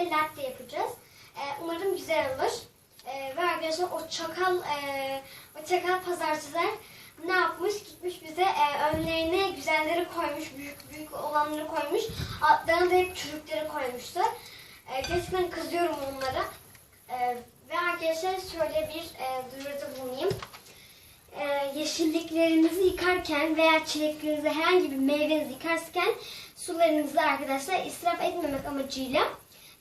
yardımıyla latte yapacağız. Ee, umarım güzel olur. Ee, ve arkadaşlar o çakal e, o çakal pazarcılar ne yapmış? Gitmiş bize e, önlerine güzelleri koymuş, büyük büyük olanları koymuş. Altlarına da hep çürükleri koymuştu. E, gerçekten kızıyorum onlara. E, ve arkadaşlar şöyle bir e, duyuruda bulunayım. E, yeşilliklerinizi yıkarken veya çileklerinizi herhangi bir meyvenizi yıkarken sularınızı arkadaşlar israf etmemek amacıyla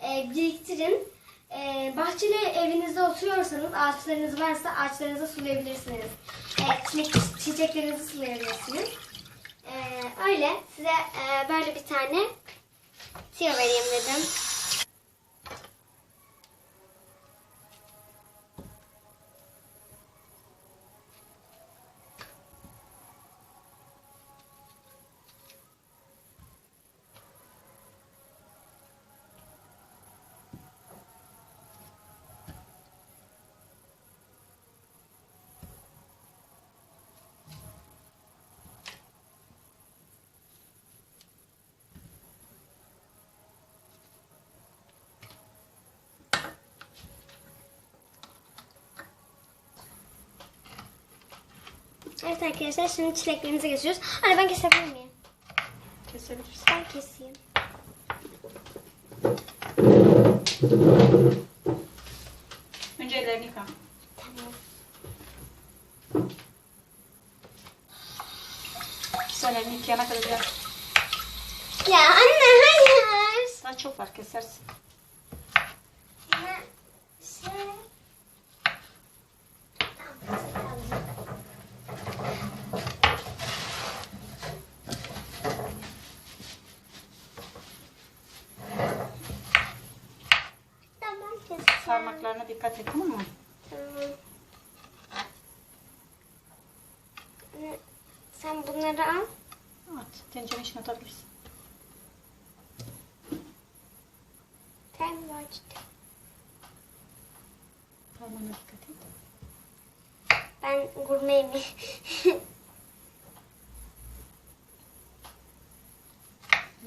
e, biriktirin. E, bahçeli evinizde oturuyorsanız ağaçlarınız varsa ağaçlarınızı sulayabilirsiniz. E, çiçeklerinizi sulayabilirsiniz. E, öyle size e, böyle bir tane tiyo vereyim dedim. Evet arkadaşlar şimdi çileklerimize geçiyoruz. Anne ben kesebilir miyim? Kesebilirsin. Ben keseyim. Önce ellerini yıka. Tamam. Sen elini yıkayana kadar biraz Ya anne hayır. daha çok var kesersin. Tamam, tamam. Tamam Parmaklarına dikkat et tamam mı? Tamam. Sen bunları al. At. Tencerenin içine atabilirsin. Sen açtı. Parmağına dikkat et. Ben gurmeyim.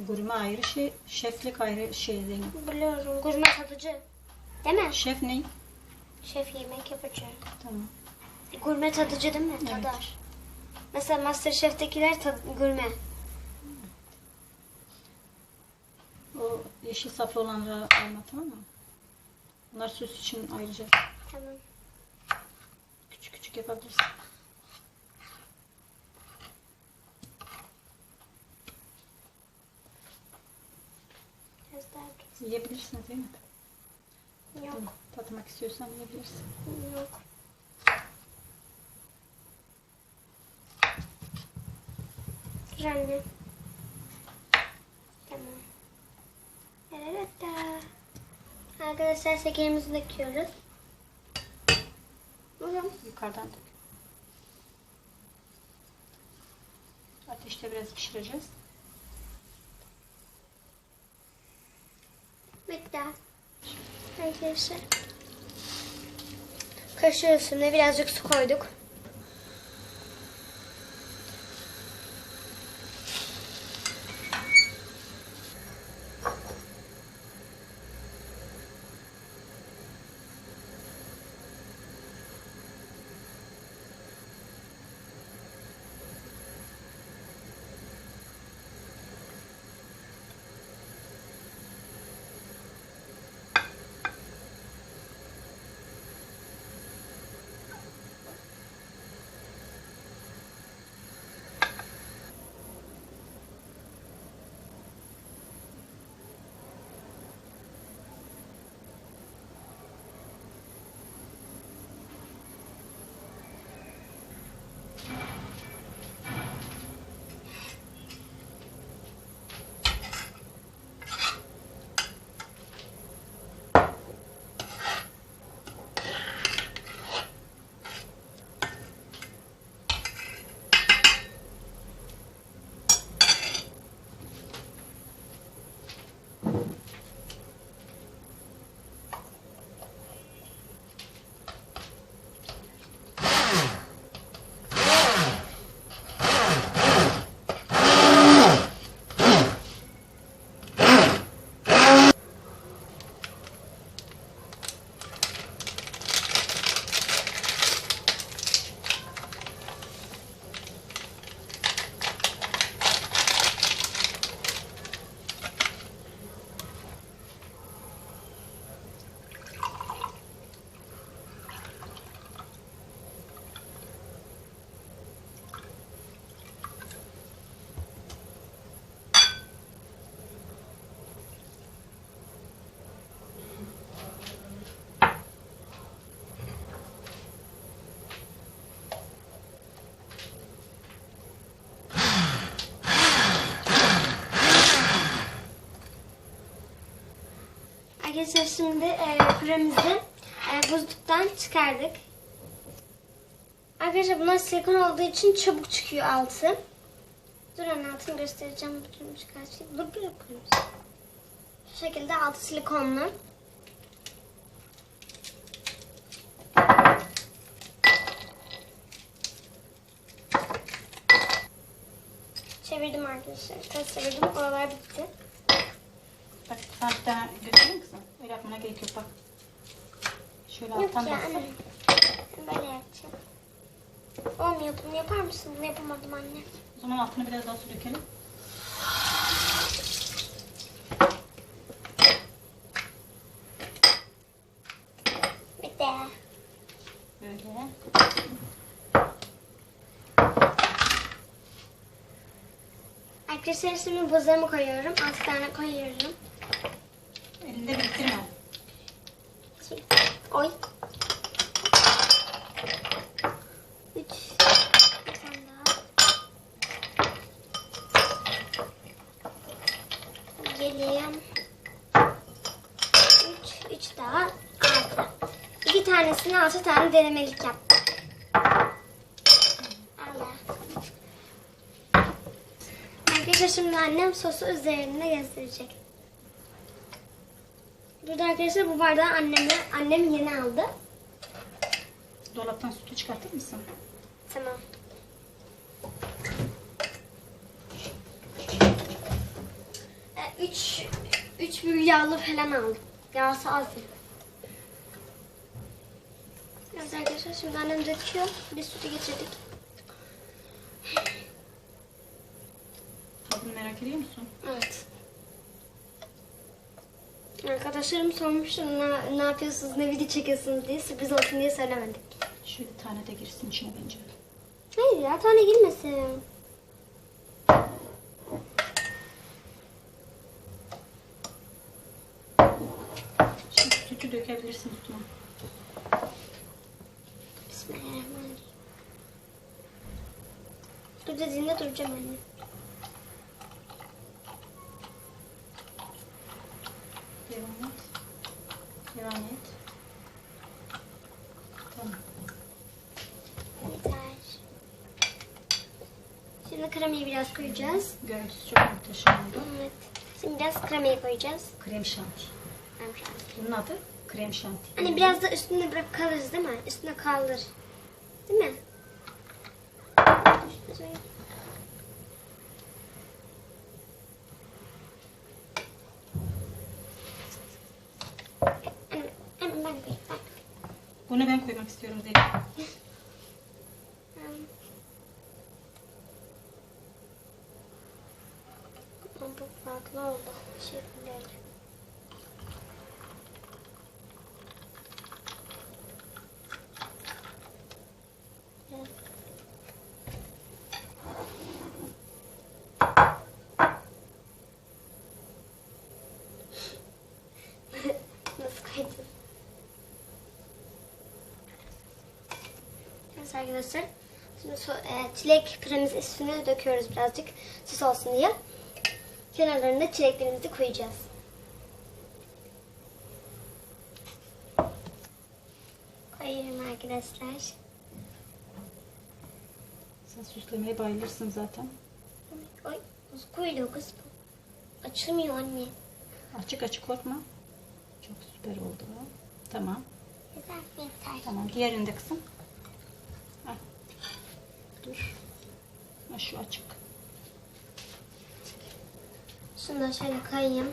Gurme ayrı şey, şeflik ayrı şey Zeynep. Biliyorum gurme tadıcı. Değil mi? Şef ne? Şef yemek yapıcı. Tamam. Gurme tadıcı değil mi? Evet. Tadar. Mesela Masterchef'tekiler tad gurme. O yeşil saplı olanları alma tamam mı? Bunlar süs için ayrıca Tamam. küçük küçük yapabilirsin. Biraz daha dur. Yok. Tatmak istiyorsan yiyebilirsin. Yok. Anne. Tamam. Evet da. Arkadaşlar şekerimizi döküyoruz. Buyurun. Yukarıdan dök. Ateşte biraz pişireceğiz. Bitti. Arkadaşlar. Kaşığı üstüne birazcık su koyduk. Arkadaşlar şimdi e, püremizi e, buzluktan çıkardık. Arkadaşlar bunlar silikon olduğu için çabuk çıkıyor altı. Dur anne altını göstereceğim. Pürümü çıkartayım. Dur bir dakika. Şu şekilde altı silikonlu. Çevirdim arkadaşlar. Ters çevirdim. Oralar bitti. Bak sen bir tane götürür müsün? Öyle yapmana gerek yok bak. Şöyle Yok alttan ya bastır. anne. Böyle yapacağım. Olmuyor. Bunu yapar mısın? Bunu yapamadım anne. O zaman altına biraz daha su dökelim. Bitti. Böyle. Arkadaşlar şimdi buzlarımı koyuyorum. 6 tane koyuyorum. Şimdi- Oy. 3 Bir tane daha. Geleyim. 3 3 daha 6. 2 tanesini 6 tane denemelik yaptım. Allah. Arkadaşlar şimdi annem sosu üzerinde gösterecek. Burada arkadaşlar bu bardağı anneme, annem yeni aldı. Dolaptan sütü çıkartır mısın? Tamam. E, Üç, üç bir yağlı falan aldım. Yağsı az. Biraz arkadaşlar şimdi annem döküyor. Biz sütü getirdik. Tadını merak ediyor musun? Evet. Arkadaşlarım sormuştu ne, ne yapıyorsunuz, ne video çekiyorsunuz diye sürpriz olsun diye söylemedik. Şöyle tane de girsin içine bence. Hayır ya tane girmesin. Şimdi sütü dökebilirsin üstüne. Bismillahirrahmanirrahim. Dur dediğinde duracağım anne. Devam et. Devam et. Tamam. Yeter. Şimdi kremayı biraz koyacağız. Görüntüsü çok muhteşem oldu. Evet. Şimdi biraz kremayı koyacağız. Krem şanti. Ben biraz- Bunun adı krem şanti. Anne biraz da üstüne bırak kalırız değil mi? Üstüne kaldır. Değil mi? Üstüne- Anne, anne ben koyayım. Ben. Bunu ben koymak istiyorum Zeynep. Bu farklı oldu. Şekilleri. Evet arkadaşlar. Şimdi so- e, çilek kremimizi üstüne döküyoruz birazcık süs olsun diye. Kenarlarına çileklerimizi koyacağız. Koyuyorum arkadaşlar. Sen süslemeye bayılırsın zaten. Nasıl koyuluyor kız? Açılmıyor anne. Açık açık korkma. Çok süper oldu. Tamam. Yeter, yeter. Tamam. Diğerini de kızım. Dur. Ha, şu açık. Şunu da şöyle koyayım.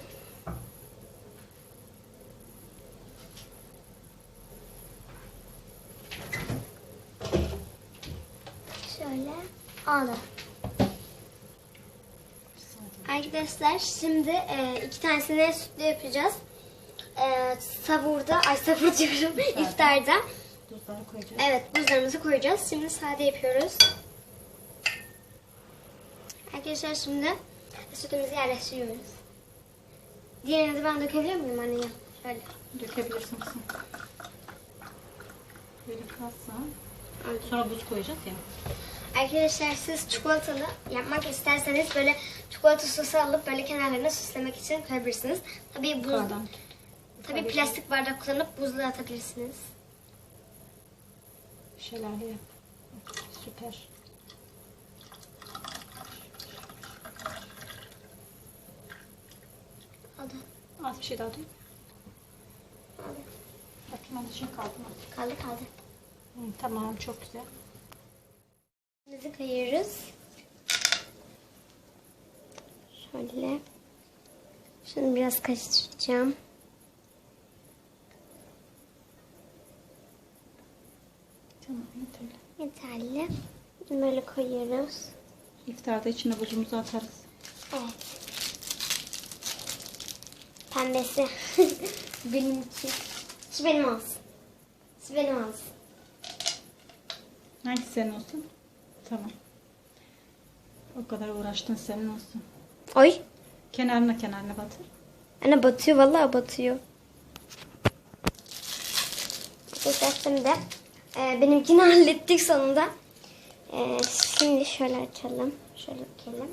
Şöyle aldım. Arkadaşlar şimdi e, iki tanesini sütlü yapacağız. E, savurda, ay savur diyorum, iftarda. Tuzları koyacağız. Evet buzlarımızı koyacağız. Şimdi sade yapıyoruz. Arkadaşlar şimdi sütümüzü yerleştiriyoruz. Diğerini de ben dökebilir miyim anne? ya? Şöyle. Dökebilirsin kızım. Böyle kalsın. Sonra buz koyacağız ya. Arkadaşlar siz çikolatalı yapmak isterseniz böyle çikolata sosu alıp böyle kenarlarına süslemek için koyabilirsiniz. Tabii bu Yukarıdan. Tabii plastik bardak kullanıp buzluğa atabilirsiniz. Şelale yap. Süper. Aldı. Az bir şey daha değil. Aldı. Bakayım az şey kaldı mı? Kaldı kaldı. Hı, tamam çok güzel. Bizi kayıyoruz. Şöyle. Şunu biraz karıştıracağım. Tamam yeterli. Yeterli. Böyle koyuyoruz. İftarda içine buzumuzu atarız. Evet. Pembesi. benim için. Şu benim olsun. Şu benim olsun. Hangisi senin olsun? Tamam. O kadar uğraştın senin olsun. Oy. Kenarına kenarına batır. Anne batıyor vallahi batıyor. Arkadaşlar şimdi e, benimkini hallettik sonunda. E, şimdi şöyle açalım. Şöyle dökelim.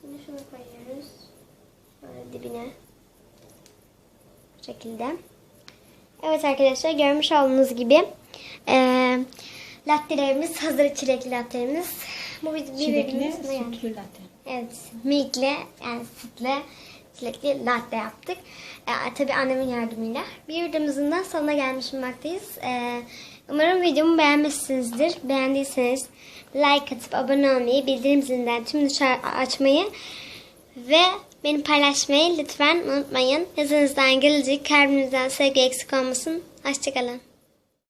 Şimdi şunu koyuyoruz. Böyle dibine. Bu şekilde. Evet arkadaşlar görmüş olduğunuz gibi e, lattelerimiz hazır çilekli lattelerimiz. Bu bir, Çilekli sütlü latte. Evet, milkle yani sütle çilekli latte yaptık. Ee, tabii annemin yardımıyla. Bir videomuzun da sonuna gelmiş bulunmaktayız. Ee, umarım videomu beğenmişsinizdir. Beğendiyseniz like atıp abone olmayı, bildirim zilinden tüm açmayı ve beni paylaşmayı lütfen unutmayın. Yazınızdan gelecek kalbinizden sevgi eksik olmasın. Hoşçakalın.